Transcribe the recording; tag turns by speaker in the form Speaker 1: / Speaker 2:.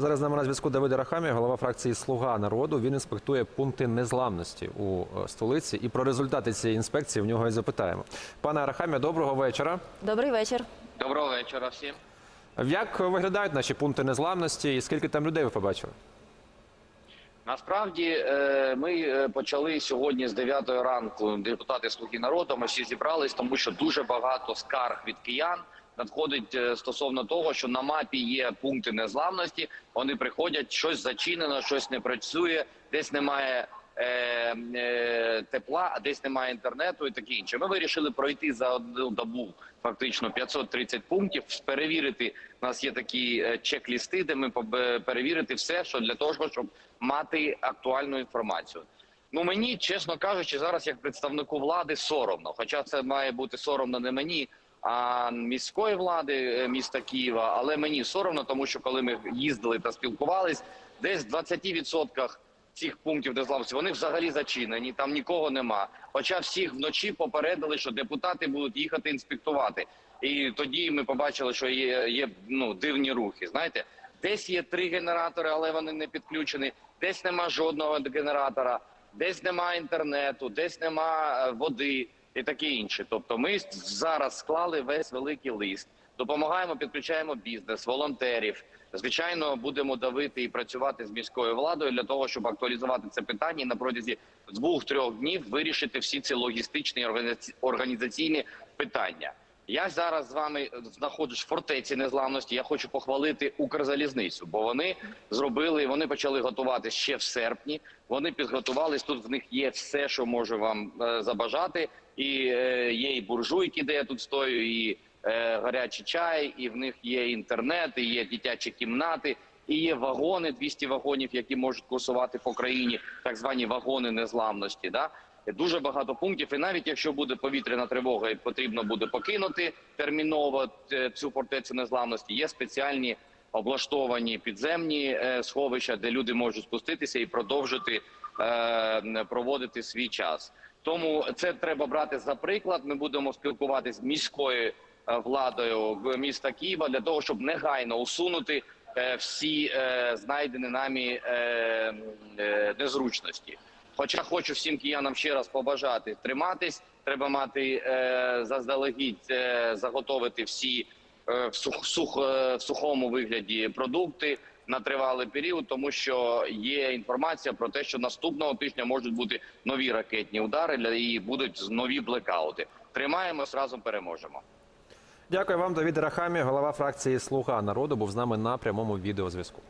Speaker 1: Зараз з нами на зв'язку Давид Рахамі, голова фракції Слуга народу. Він інспектує пункти незламності у е, столиці. І про результати цієї інспекції в нього і запитаємо. Пане Рахамі, доброго вечора.
Speaker 2: Добрий вечір.
Speaker 3: Доброго вечора всім.
Speaker 1: Як виглядають наші пункти незламності і скільки там людей ви побачили?
Speaker 3: Насправді е, ми е, почали сьогодні з 9 ранку. Депутати Слуги народу. Ми всі зібрались, тому що дуже багато скарг від киян надходить е, стосовно того, що на мапі є пункти незламності. Вони приходять, щось зачинено, щось не працює, десь немає. е, е, Тепла, а десь немає інтернету і таке інше. Ми вирішили пройти за одну добу фактично 530 пунктів, перевірити. У нас є такі чек-лісти, де ми перевірити все, що для того, щоб мати актуальну інформацію. Ну мені, чесно кажучи, зараз як представнику влади соромно. Хоча це має бути соромно не мені, а міської влади е, міста Києва. Але мені соромно, тому що коли ми їздили та спілкувались, десь в 20% цих пунктів незламності вони взагалі зачинені. Там нікого нема. Хоча всіх вночі попередили, що депутати будуть їхати інспектувати. І тоді ми побачили, що є, є ну дивні рухи. Знаєте, десь є три генератори, але вони не підключені. Десь нема жодного генератора, десь нема інтернету, десь нема е, води і таке інше. Тобто, ми зараз склали весь великий лист, допомагаємо, підключаємо бізнес, волонтерів. Звичайно, будемо давити і працювати з міською владою для того, щоб актуалізувати це питання і на протязі двох-трьох днів вирішити всі ці логістичні і організаційні питання. Я зараз з вами знаходжусь в фортеці незламності. Я хочу похвалити Укрзалізницю, бо вони зробили, вони почали готувати ще в серпні. Вони підготувались. Тут в них є все, що можу вам е, забажати. І е, є і буржуйки, де я тут стою, і е, гарячий чай, і в них є інтернет, і є дитячі кімнати, і є вагони, 200 вагонів, які можуть курсувати по країні, так звані вагони незламності. Да? Дуже багато пунктів, і навіть якщо буде повітряна тривога і потрібно буде покинути терміново е, цю фортецю незламності, є спеціальні облаштовані підземні е, сховища, де люди можуть спуститися і продовжити е, проводити свій час. Тому це треба брати за приклад. Ми будемо спілкуватися з міською владою міста Києва для того, щоб негайно усунути всі знайдені нами незручності. Хоча хочу всім киянам ще раз побажати триматись. Треба мати е, заздалегідь е, заготовити всі е, в, сух, сух, е, в сухому вигляді продукти на тривалий період, тому що є інформація про те, що наступного тижня можуть бути нові ракетні удари і будуть нові блекаути. Тримаємось разом, переможемо.
Speaker 1: Дякую вам, Давид Рахамі, голова фракції Слуга народу. Був з нами на прямому відеозв'язку.